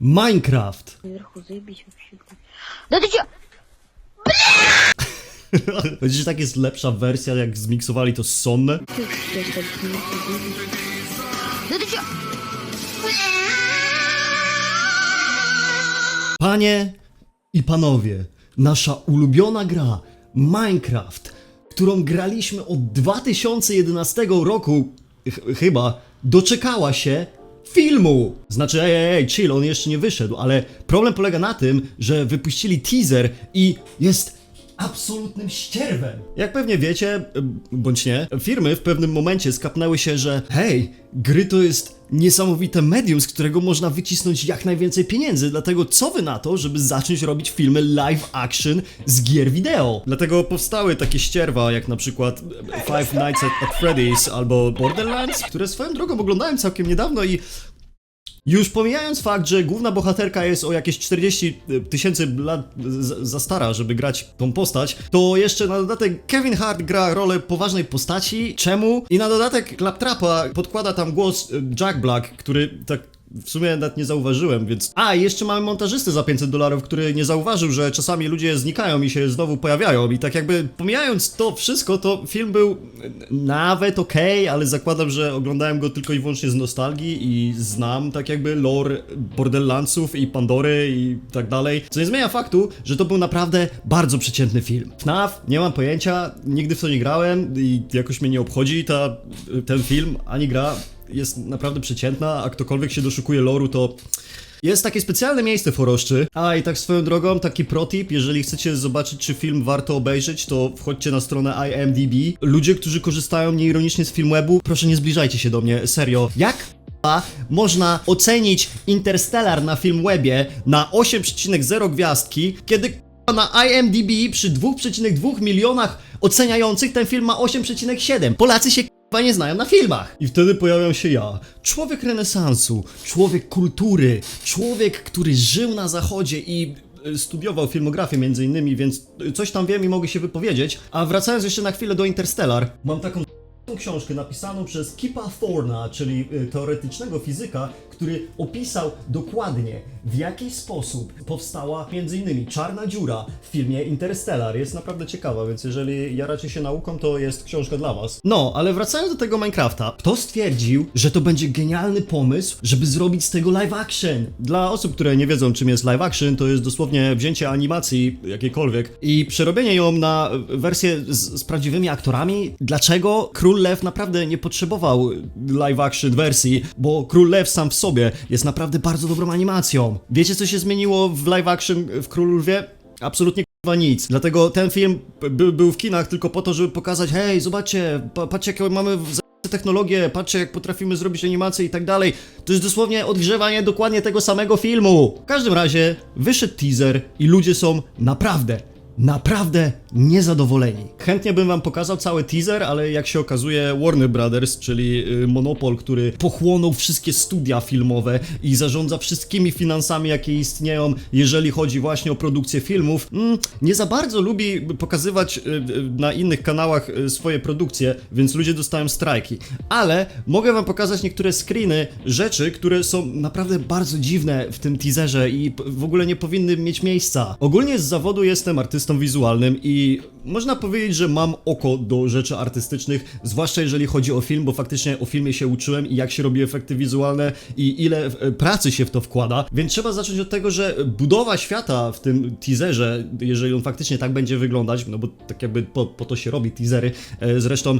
Minecraft. Наверху заебись вообще. Да ты чё? Wiecie, że tak jest lepsza wersja, jak zmiksowali to z Sonne? Ты что, так наверху заебись? Да ты чё? Panie i panowie, nasza ulubiona gra Minecraft, którą graliśmy od 2011 roku, ch chyba, doczekała się filmu. Znaczy, ej, ej, ej, chill, on jeszcze nie wyszedł, ale problem polega na tym, że wypuścili teaser i jest absolutnym ścierwem. Jak pewnie wiecie, bądź nie, firmy w pewnym momencie skapnęły się, że hej, gry to jest niesamowite medium, z którego można wycisnąć jak najwięcej pieniędzy, dlatego co wy na to, żeby zacząć robić filmy live action z gier wideo? Dlatego powstały takie ścierwa, jak na przykład Five Nights at, at Freddy's albo Borderlands, które swoją drogą oglądałem całkiem niedawno i już pomijając fakt, że główna bohaterka jest o jakieś 40 tysięcy lat za stara, żeby grać tą postać, to jeszcze na dodatek Kevin Hart gra rolę poważnej postaci. Czemu? I na dodatek Claptrapa podkłada tam głos y, Jack Black, który tak w sumie nawet nie zauważyłem, więc... A, jeszcze mamy montażystę za 500 dolarów, który nie zauważył, że czasami ludzie znikają i się znowu pojawiają. I tak jakby pomijając to wszystko, to film był nawet okej, ale zakładam, że oglądałem go tylko i wyłącznie z nostalgii i znam tak jakby lore Borderlandsów i Pandory i tak dalej. Co nie zmienia faktu, że to był naprawdę bardzo przeciętny film. FNAF, nie mam pojęcia, nigdy w to nie grałem i jakoś mnie nie obchodzi ta, ten film, ani gra jest naprawdę przeciętna, a ktokolwiek się doszukuje loru, to jest takie specjalne miejsce w. A i tak swoją drogą, taki protip, jeżeli chcecie zobaczyć, czy film warto obejrzeć, to wchodźcie na stronę IMDb. Ludzie, którzy korzystają nieironicznie z Filmwebu, proszę nie zbliżajcie się do mnie, serio. Jak można ocenić Interstellar na Filmwebie na 8,0 gwiazdki, kiedy na IMDb przy 2,2 milionach oceniających ten film ma 8,7. Polacy się k***a nie znają na filmach. I wtedy pojawiam się ja, człowiek renesansu, człowiek kultury, człowiek, który żył na zachodzie i e, studiował filmografię między innymi, więc coś tam wiem i mogę się wypowiedzieć. A wracając jeszcze na chwilę do Interstellar, mam taką książkę napisaną przez Kipa Thorna, czyli y, teoretycznego fizyka, który opisał dokładnie w jaki sposób powstała m.in. czarna dziura w filmie Interstellar. Jest naprawdę ciekawa, więc jeżeli jaracie się nauką, to jest książka dla was. No, ale wracając do tego Minecrafta, kto stwierdził, że to będzie genialny pomysł, żeby zrobić z tego live action? Dla osób, które nie wiedzą czym jest live action, to jest dosłownie wzięcie animacji jakiejkolwiek i przerobienie ją na wersję z, z prawdziwymi aktorami. Dlaczego Król Lew naprawdę nie potrzebował live action wersji? Bo Król Lew sam w sobie jest naprawdę bardzo dobrą animacją. Wiecie co się zmieniło w live action w Królu Lwie? Absolutnie Kurwa nic. Dlatego ten film by, był w kinach tylko po to, żeby pokazać, hej, zobaczcie, pa, patrzcie jakie mamy technologie, patrzcie jak potrafimy zrobić animacje i tak dalej. To jest dosłownie odgrzewanie dokładnie tego samego filmu. W każdym razie wyszedł teaser i ludzie są naprawdę naprawdę niezadowoleni. Chętnie bym wam pokazał cały teaser, ale jak się okazuje Warner Brothers, czyli y, monopol, który pochłonął wszystkie studia filmowe i zarządza wszystkimi finansami, jakie istnieją, jeżeli chodzi właśnie o produkcję filmów, mm, nie za bardzo lubi pokazywać y, y, na innych kanałach swoje produkcje, więc ludzie dostają strajki. Ale mogę wam pokazać niektóre screeny, rzeczy, które są naprawdę bardzo dziwne w tym teaserze i w ogóle nie powinny mieć miejsca. Ogólnie z zawodu jestem artystą wizualnym i można powiedzieć, że mam oko do rzeczy artystycznych, zwłaszcza jeżeli chodzi o film, bo faktycznie o filmie się uczyłem i jak się robi efekty wizualne i ile e, pracy się w to wkłada. Więc trzeba zacząć od tego, że budowa świata w tym teaserze, jeżeli on faktycznie tak będzie wyglądać, no bo tak jakby po, po to się robi teasery. E, Zresztą e,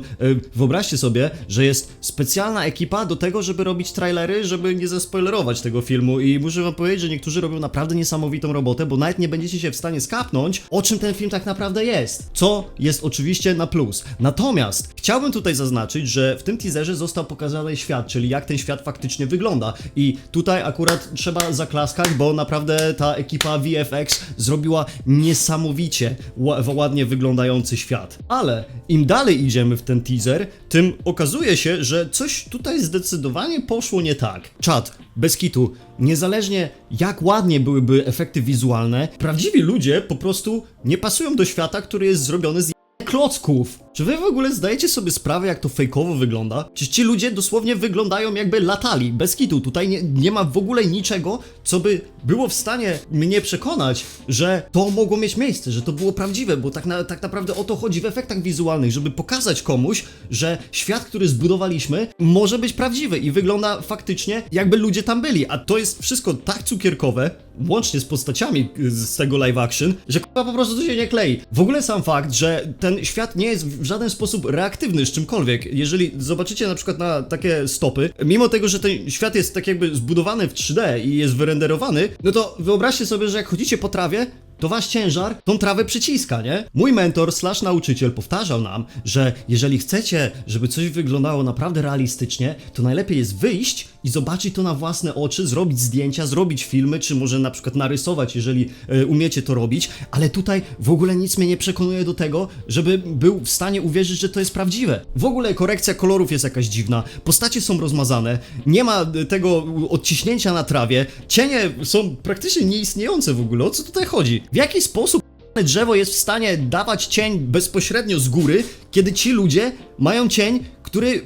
wyobraźcie sobie, że jest specjalna ekipa do tego, żeby robić trailery, żeby nie zaspoilerować tego filmu i muszę wam powiedzieć, że niektórzy robią naprawdę niesamowitą robotę, bo nawet nie będziecie się w stanie skapnąć, o czym ten film tak naprawdę jest. Co jest oczywiście na plus. Natomiast chciałbym tutaj zaznaczyć, że w tym teaserze został pokazany świat, czyli jak ten świat faktycznie wygląda. I tutaj akurat trzeba zaklaskać, bo naprawdę ta ekipa VFX zrobiła niesamowicie ła- ładnie wyglądający świat. Ale im dalej idziemy w ten teaser, tym okazuje się, że coś tutaj zdecydowanie poszło nie tak. Czad, bez kitu, niezależnie jak ładnie byłyby efekty wizualne, prawdziwi ludzie po prostu nie pasują do świata, który jest zrobiony z klocków. Czy wy w ogóle zdajecie sobie sprawę, jak to fejkowo wygląda? Przecież ci ludzie dosłownie wyglądają jakby latali, bez kitu. Tutaj nie, nie ma w ogóle niczego, co by było w stanie mnie przekonać, że to mogło mieć miejsce, że to było prawdziwe, bo tak, na, tak naprawdę o to chodzi w efektach wizualnych, żeby pokazać komuś, że świat, który zbudowaliśmy, może być prawdziwy i wygląda faktycznie, jakby ludzie tam byli. A to jest wszystko tak cukierkowe, łącznie z postaciami y, z tego live action, że po prostu to się nie klei. W ogóle sam fakt, że ten świat nie jest w żaden sposób reaktywny z czymkolwiek. Jeżeli zobaczycie na przykład na takie stopy, mimo tego, że ten świat jest tak jakby zbudowany w 3D i jest wyrenderowany, no to wyobraźcie sobie, że jak chodzicie po trawie, to wasz ciężar tą trawę przyciska, nie? Mój mentor slash nauczyciel powtarzał nam, że jeżeli chcecie, żeby coś wyglądało naprawdę realistycznie, to najlepiej jest wyjść i zobaczyć to na własne oczy, zrobić zdjęcia, zrobić filmy, czy może na przykład narysować, jeżeli e, umiecie to robić, ale tutaj w ogóle nic mnie nie przekonuje do tego, żeby był w stanie uwierzyć, że to jest prawdziwe. W ogóle korekcja kolorów jest jakaś dziwna, postacie są rozmazane, nie ma e, tego odciśnięcia na trawie, cienie są praktycznie nieistniejące w ogóle, o co tutaj chodzi? W jaki sposób drzewo jest w stanie dawać cień bezpośrednio z góry, kiedy ci ludzie mają cień, który e,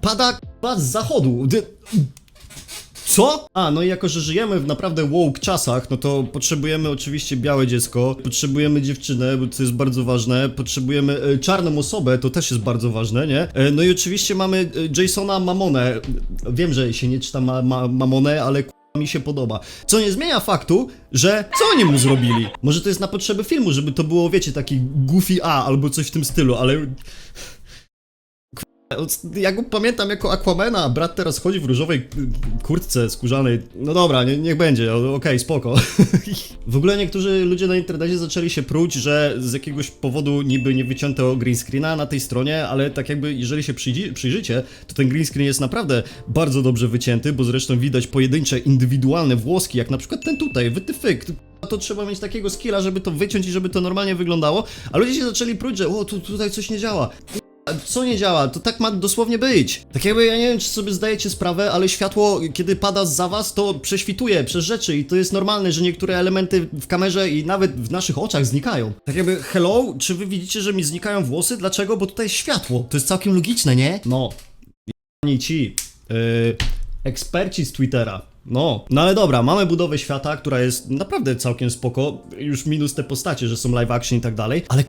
pada z zachodu? Co? A, no i jako, że żyjemy w naprawdę woke czasach, no to potrzebujemy oczywiście białe dziecko, potrzebujemy dziewczynę, bo to jest bardzo ważne, potrzebujemy e, czarną osobę, to też jest bardzo ważne, nie? E, no i oczywiście mamy e, Jasona Mamonę. Wiem, że się nie czyta ma, ma, Mamonę, ale mi się podoba. Co nie zmienia faktu, że co oni mu zrobili? Może to jest na potrzeby filmu, żeby to było, wiecie, taki goofy A albo coś w tym stylu, ale... Ja go pamiętam jako Aquamana, a brat teraz chodzi w różowej y, kurtce skórzanej. No dobra, nie, niech będzie, okej, spoko. w ogóle niektórzy ludzie na internecie zaczęli się pruć, że z jakiegoś powodu niby nie wycięto green screena na tej stronie, ale tak jakby jeżeli się przyjrzy, przyjrzycie, to ten green screen jest naprawdę bardzo dobrze wycięty, bo zresztą widać pojedyncze, indywidualne włoski, jak na przykład ten tutaj, wytyfyk. To trzeba mieć takiego skilla, żeby to wyciąć i żeby to normalnie wyglądało, a ludzie się zaczęli pruć, że o, tu, tutaj coś nie działa. A Co nie działa? To tak ma dosłownie być. Tak jakby ja nie wiem, czy sobie zdajecie sprawę, ale światło, kiedy pada za was, to prześwituje przez rzeczy i to jest normalne, że niektóre elementy w kamerze i nawet w naszych oczach znikają. Tak jakby, hello, czy wy widzicie, że mi znikają włosy? Dlaczego? Bo tutaj jest światło. To jest całkiem logiczne, nie? No. I ci. Yy, eksperci z Twittera. No, no ale dobra, mamy budowę świata, która jest naprawdę całkiem spoko. Już minus te postacie, że są live action i tak dalej. Ale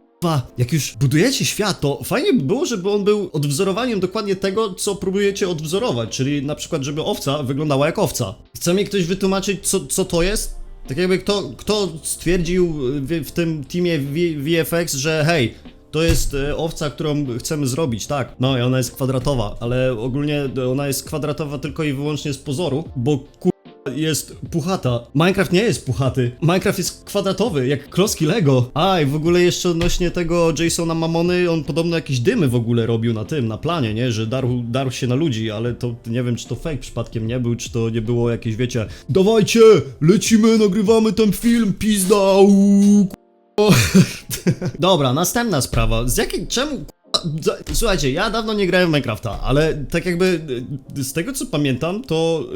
Jak już budujecie świat, to fajnie by było, żeby on był odwzorowaniem dokładnie tego, co próbujecie odwzorować, czyli na przykład, żeby owca wyglądała jak owca. Chce mi ktoś wytłumaczyć, co, co to jest? Tak jakby kto, kto stwierdził w, w tym teamie v, VFX, że hej, to jest e, owca, którą chcemy zrobić, tak. No i ona jest kwadratowa, ale ogólnie ona jest kwadratowa tylko i wyłącznie z pozoru, bo ku jest puchata. Minecraft nie jest puchaty. Minecraft jest kwadratowy, jak klocki Lego. A, i w ogóle jeszcze odnośnie tego Jasona Mamony, on podobno jakieś dymy w ogóle robił na tym, na planie, nie? Że darł, darł się na ludzi, ale to nie wiem, czy to fake przypadkiem nie był, czy to nie było jakieś, wiecie, dawajcie, lecimy, nagrywamy ten film, pizda, uuu. Dobra, następna sprawa. Z jakiej, czemu Słuchajcie, ja dawno nie grałem w Minecrafta, ale tak jakby z tego co pamiętam, to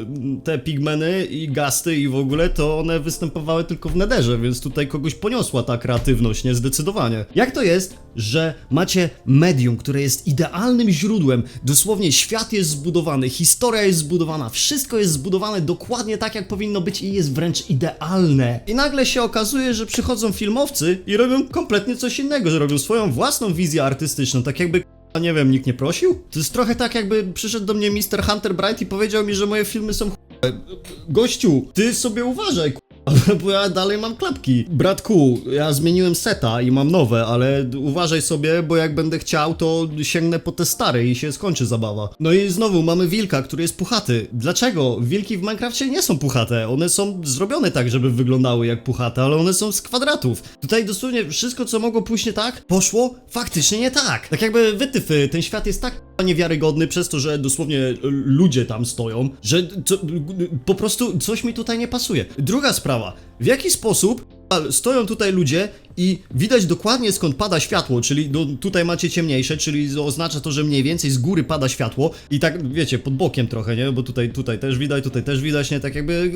te pigmeny i gasty i w ogóle to one występowały tylko w Netherze, więc tutaj kogoś poniosła ta kreatywność, nie? Zdecydowanie. Jak to jest, że macie medium, które jest idealnym źródłem, dosłownie świat jest zbudowany, historia jest zbudowana, wszystko jest zbudowane dokładnie tak jak powinno być i jest wręcz idealne. I nagle się okazuje, że przychodzą filmowcy i robią kompletnie coś innego, że robią swoją własną wizję artystyczną, tak jakby a nie wiem, nikt nie prosił? To jest trochę tak, jakby przyszedł do mnie Mr. Hunter Bright i powiedział mi, że moje filmy są ch**e. Gościu, ty sobie uważaj, bo ja dalej mam klapki. Bratku, ja zmieniłem seta i mam nowe, ale uważaj sobie, bo jak będę chciał, to sięgnę po te stare i się skończy zabawa. No i znowu mamy wilka, który jest puchaty. Dlaczego? Wilki w Minecrafcie nie są puchate. One są zrobione tak, żeby wyglądały jak puchate, ale one są z kwadratów. Tutaj dosłownie wszystko, co mogło pójść nie tak, poszło faktycznie nie tak. Tak jakby wytyfy, ten świat jest tak niewiarygodny przez to, że dosłownie y, ludzie tam stoją, że po prostu coś mi tutaj nie pasuje. Druga sprawa, w jaki sposób stoją tutaj ludzie i widać dokładnie skąd pada światło, czyli no, tutaj macie ciemniejsze, czyli oznacza to, że mniej więcej z góry pada światło i tak, wiecie, pod bokiem trochę, nie? Bo tutaj, tutaj też widać, tutaj też widać, nie? Tak jakby,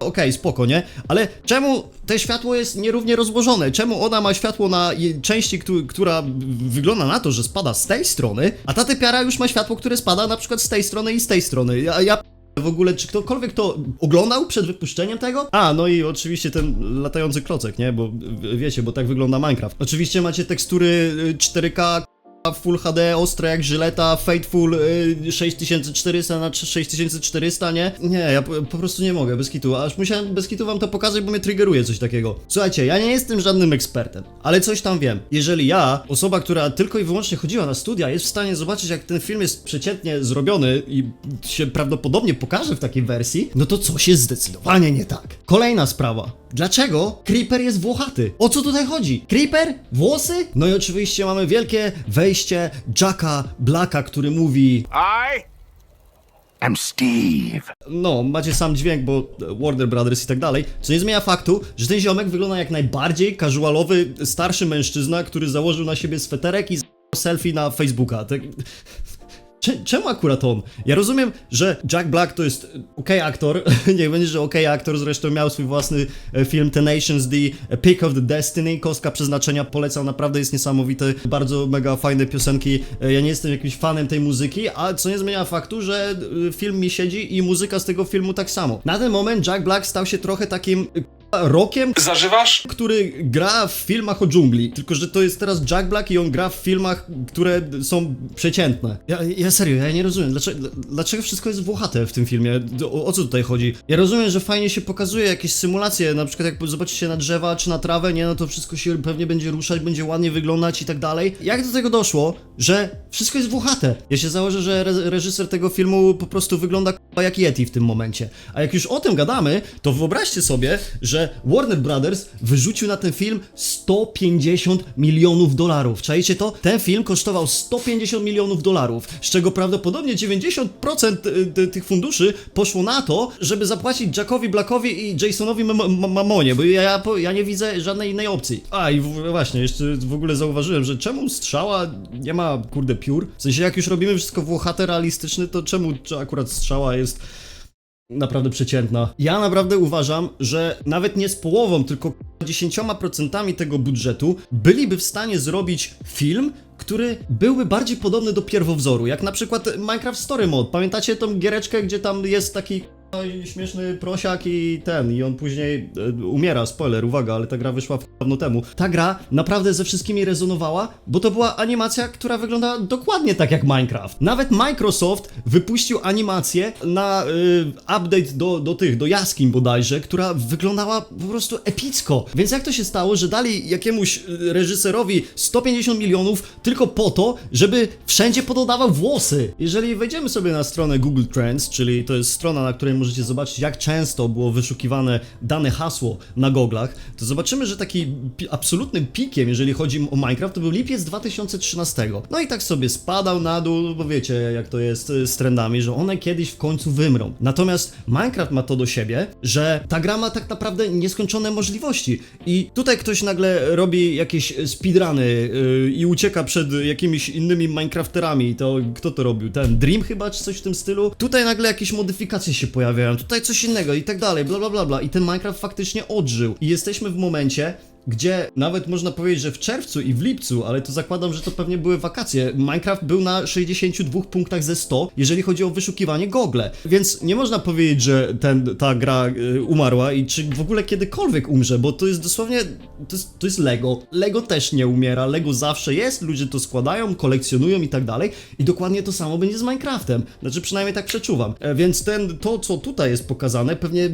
e, okej, spoko, nie? Ale czemu te światło jest nierównie rozłożone? Czemu ona ma światło na części, któ- która wygląda na to, że spada z tej strony, a ta typiara już ma światło, które spada na przykład z tej strony i z tej strony? Ja, ja w ogóle, czy ktokolwiek to oglądał przed wypuszczeniem tego? A, no i oczywiście ten latający klocek, nie? Bo wiecie, bo tak wygląda Minecraft. Oczywiście macie tekstury y, 4K, k***a, Full HD, ostre jak żyleta, Fateful y, 6400 na 6400, nie? Nie, ja po, po prostu nie mogę, bez kitu. Aż musiałem bez kitu wam to pokazać, bo mnie triggeruje coś takiego. Słuchajcie, ja nie jestem żadnym ekspertem, ale coś tam wiem. Jeżeli ja, osoba, która tylko i wyłącznie chodziła na studia, jest w stanie zobaczyć, jak ten film jest przeciętnie zrobiony i się prawdopodobnie pokaże w takiej wersji, no to coś jest zdecydowanie nie tak. Kolejna sprawa. Dlaczego Creeper jest włochaty? O co tutaj chodzi? Creeper? Włosy? No i oczywiście mamy wielkie wejście Jacka Blacka, który mówi I am Steve. no, macie sam dźwięk, bo Warner Brothers i tak dalej, co nie zmienia faktu, że ten ziomek wygląda jak najbardziej casualowy, starszy mężczyzna, który założył na siebie sweterek i z selfie na Facebooka. Tak... Cze- Czemu akurat on? Ja rozumiem, że Jack Black to jest okej aktor, niech będzie, że okej aktor, zresztą miał swój własny e, film Tenacious D, Pick of the Destiny, Kostka Przeznaczenia, polecam, naprawdę jest niesamowity, bardzo mega fajne piosenki, E, ja nie jestem jakimś fanem tej muzyki, a co nie zmienia faktu, że e, film mi siedzi i muzyka z tego filmu tak samo. Na ten moment Jack Black stał się trochę takim k***a, rockiem, Zażywasz? który gra w filmach o dżungli, tylko że to jest teraz Jack Black i on gra w filmach, które są przeciętne. Ja, ja serio, ja nie rozumiem, dlaczego, dlaczego wszystko jest włochate w tym filmie, o, o co tutaj chodzi? Ja rozumiem, że fajnie się pokazuje jakieś symulacje, na przykład jak zobaczycie na drzewa czy na trawę, nie, no to wszystko się pewnie będzie ruszać, będzie ładnie wyglądać i tak dalej. Jak do tego doszło, że wszystko jest włochate? Ja się założę, że re reżyser tego filmu po prostu wygląda k***a jak Yeti w tym momencie. A jak już o tym gadamy, to wyobraźcie sobie, że Warner Brothers wyrzucił na ten film 150 milionów dolarów. Czajcie to? Ten film kosztował 150 milionów dolarów, z czego prawdopodobnie 90% y, tych funduszy poszło na to, żeby zapłacić Jackowi Blackowi i Jasonowi Mam- Mam- Mamonie, bo ja, ja, ja nie widzę żadnej innej opcji. A i właśnie, jeszcze w ogóle zauważyłem, że czemu strzała nie ma, kurde, piór? W sensie, jak już robimy wszystko włochate, realistyczne, to czemu akurat strzała jest naprawdę przeciętna. Ja naprawdę uważam, że nawet nie z połową, tylko 10% tego budżetu byliby w stanie zrobić film, który byłby bardziej podobny do pierwowzoru, jak na przykład Minecraft Story Mode. Pamiętacie tą giereczkę, gdzie tam jest taki k***a, śmieszny prosiak i ten, i on później e, umiera, spoiler, uwaga, ale ta gra wyszła w dawno temu. Ta gra naprawdę ze wszystkimi rezonowała, bo to była animacja, która wygląda dokładnie tak jak Minecraft. Nawet Microsoft wypuścił animację na y, update do, do tych, do jaskiń bodajże, która wyglądała po prostu epicko. Więc jak to się stało, że dali jakiemuś y, reżyserowi 150 milionów tylko po to, żeby wszędzie pododawał włosy? Jeżeli wejdziemy sobie na stronę Google Trends, czyli to jest strona, na której możecie zobaczyć, jak często było wyszukiwane dane hasło na goglach, to zobaczymy, że taki pi- absolutnym pikiem, jeżeli chodzi o Minecraft, to był lipiec 2013. No i tak sobie spadał na dół, bo wiecie, jak to jest y, z trendami, że one kiedyś w końcu wymrą. Natomiast Minecraft ma to do siebie, że ta gra ma tak naprawdę nieskończone możliwości. I tutaj ktoś nagle robi jakieś speedruny yy, i ucieka przed jakimiś innymi Minecrafterami. To kto to robił? Ten Dream chyba, czy coś w tym stylu? Tutaj nagle jakieś modyfikacje się pojawiają, tutaj coś innego i tak dalej, bla bla bla bla. I ten Minecraft faktycznie odżył. I jesteśmy w momencie, gdzie nawet można powiedzieć, że w czerwcu i w lipcu, ale to zakładam, że to pewnie były wakacje, Minecraft był na 62 punktach ze 100, jeżeli chodzi o wyszukiwanie Google. Więc nie można powiedzieć, że ten, ta gra y, umarła i czy w ogóle kiedykolwiek umrze, bo to jest dosłownie, to jest, to jest Lego. Lego też nie umiera, Lego zawsze jest, ludzie to składają, kolekcjonują i tak dalej i dokładnie to samo będzie z Minecraftem. Znaczy przynajmniej tak przeczuwam. E, Więc ten, to co tutaj jest pokazane, pewnie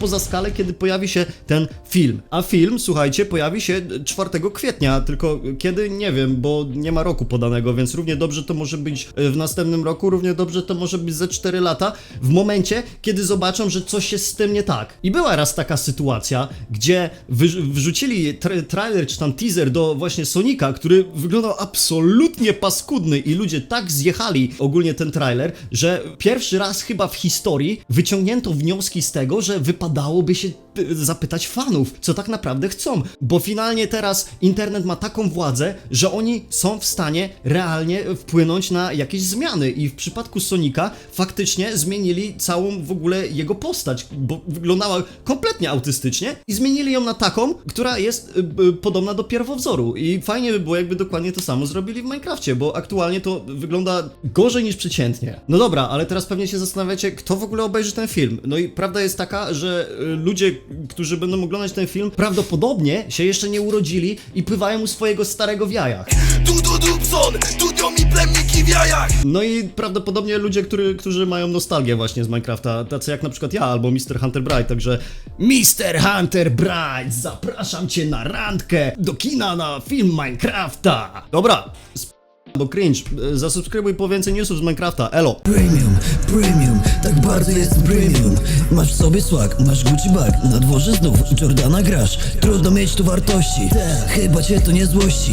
poza skalę, kiedy pojawi się ten film. A film, słuchajcie, Minecrafcie pojawi się 4 kwietnia, tylko kiedy nie wiem, bo nie ma roku podanego, więc równie dobrze to może być e, w następnym roku, równie dobrze to może być ze 4 lata, w momencie, kiedy zobaczą, że coś jest z tym nie tak. I była raz taka sytuacja, gdzie wrzucili tra- trailer czy tam teaser do właśnie Sonika, który wyglądał absolutnie paskudny i ludzie tak zjechali ogólnie ten trailer, że pierwszy raz chyba w historii wyciągnięto wnioski z tego, że wypadałoby się y, zapytać fanów, co tak naprawdę chcą, bo finalnie teraz internet ma taką władzę, że oni są w stanie realnie wpłynąć na jakieś zmiany i w przypadku Sonika faktycznie zmienili całą w ogóle jego postać, bo wyglądała kompletnie autystycznie i zmienili ją na taką, która jest y, y, podobna do pierwowzoru i fajnie by było jakby dokładnie to samo zrobili w Minecrafcie, bo aktualnie to wygląda gorzej niż przeciętnie. No dobra, ale teraz pewnie się zastanawiacie, kto w ogóle obejrzy ten film. No i prawda jest taka, że y, ludzie, którzy będą oglądać ten film, prawdopodobnie się jeszcze nie urodzili i pływają u swojego starego w jajach. Mi plemniki w jajach No i prawdopodobnie ludzie, który, którzy mają nostalgię właśnie z Minecrafta, tacy jak na przykład ja albo Mr. Hunter Bright, także Mr. Hunter Bright, zapraszam cię na randkę do kina na film Minecrafta. Dobra, bo cringe, e, zasubskrybuj po więcej newsów z Minecrafta, elo. Premium, premium, tak bardzo jest premium. Masz w sobie swag, masz Gucci bag Na dworze znów Jordana grasz. Trudno mieć tu wartości. Chyba cię to nie złości